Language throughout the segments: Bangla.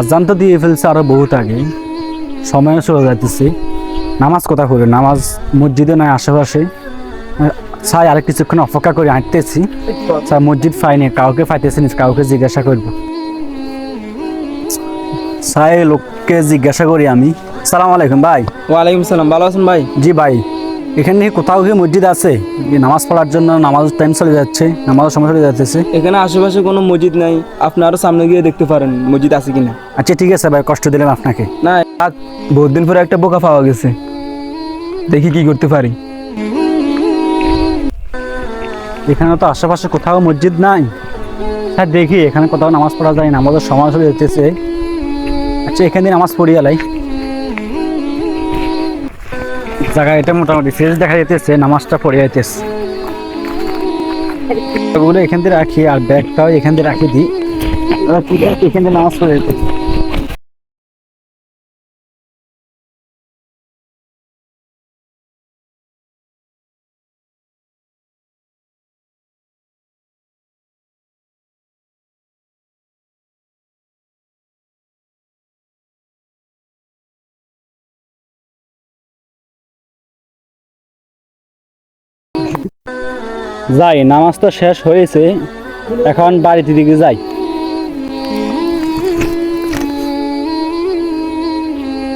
আজান তো দিয়ে ফেলছে আরও বহুত আগে। সময়ও চলে যাইতেছে। নামাজ কোথা করবে নামাজ মসজিদে নয় আশেপাশে। চাই আর কিছুক্ষণ অপেক্ষা করে হাঁটতেছি। স্যার মসজিদ পাইনি কাউকে পাইতেছি না কাউকে জিজ্ঞাসা করব। সাই লোককে জিজ্ঞাসা করি আমি। সালাম আলাইকুম ভাই। ওয়ালাইকুম সালাম ভালো আছেন ভাই? জি ভাই। এখানে কোথাও কি মসজিদ আছে নামাজ পড়ার জন্য নামাজ টাইম চলে যাচ্ছে নামাজের সময় চলে যাচ্ছে এখানে আশেপাশে কোনো মসজিদ নাই আপনি আরও সামনে গিয়ে দেখতে পারেন মসজিদ আছে কিনা। আচ্ছা ঠিক আছে ভাই কষ্ট দিলাম আপনাকে। না আজ বহুত দিন পরে একটা বোকা পাওয়া গেছে। দেখি কি করতে পারি। এখানে তো আশেপাশে কোথাও মসজিদ নাই। হ্যাঁ দেখি এখানে কোথাও নামাজ পড়া যায় নামাজের সময় চলে যেতেছে আচ্ছা এখানে নামাজ পড়ি আলাই। জায়গা এটা মোটামুটি ফ্রেশ দেখা যেতেছে নামাজটা পড়ে যাইতেছে। ওগুলো এখান থেকে রাখি আর ব্যাগটাও এখান থেকে রাখি দিই এখান থেকে নামাজ পড়ে যেতেছে যাই, নামাজ তো শেষ হয়েছে। এখন বাড়িতে দিকে যাই।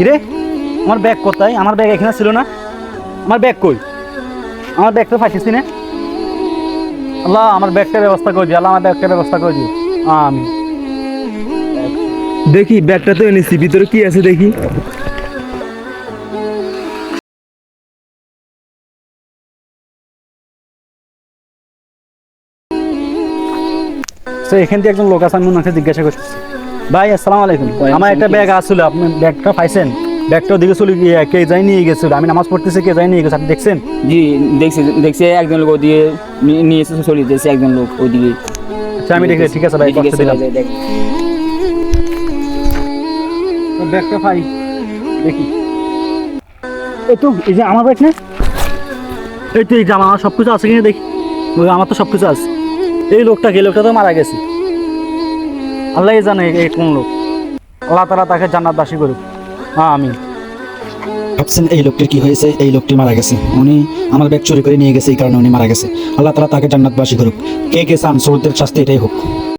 রে আমার ব্যাগ কোথায়? আমার ব্যাগ এখানে ছিল না। আমার ব্যাগ কই? আমার ব্যাগ তো পাইতেছি না। আল্লাহ, আমার ব্যাগটার ব্যবস্থা করে দিও আল্লাহ, আমার ব্যাগটার ব্যবস্থা করে দিও আমি দেখি, ব্যাগটা তো এনেছি। ভিতরে কি আছে দেখি। তো এখান থেকে একজন লোক আছে আমি ওনাকে জিজ্ঞাসা করছি। ভাই আসসালামু আলাইকুম। আমার একটা ব্যাগ আসছিল আপনি ব্যাগটা পাইছেন? ব্যাগটা দিকে চলে গিয়ে কে যাই নিয়ে গেছিল আমি নামাজ পড়তেছি কে যাই নিয়ে গেছে আপনি দেখছেন? জি দেখছি দেখছি একজন লোক ওদিকে নিয়ে এসে চলে যেতেছে একজন লোক ওইদিকে আচ্ছা আমি দেখি ঠিক আছে ভাই ঠিক আছে। ব্যাগটা পাই দেখি। এই তো এই যে আমার ব্যাগ না? এই তো এই যে আমার সব কিছু আছে কিনা দেখি। আমার তো সব কিছু আছে। এই লোকটা কে লোকটা তো মারা গেছে। আল্লাহ জানে এই কোন লোক। আল্লাহ তারা তাকে জান্নাত জান্নাতবাসী করুক। হ্যাঁ আমি ভাবছেন, এই লোকটির কি হয়েছে? এই লোকটি মারা গেছে। উনি আমার ব্যাগ চুরি করে নিয়ে গেছে, এই কারণে উনি মারা গেছে। আল্লাহ তারা তাকে জান্নাত জান্নাতবাসী করুক। কে কে চান সৌদের শাস্তি এটাই হোক।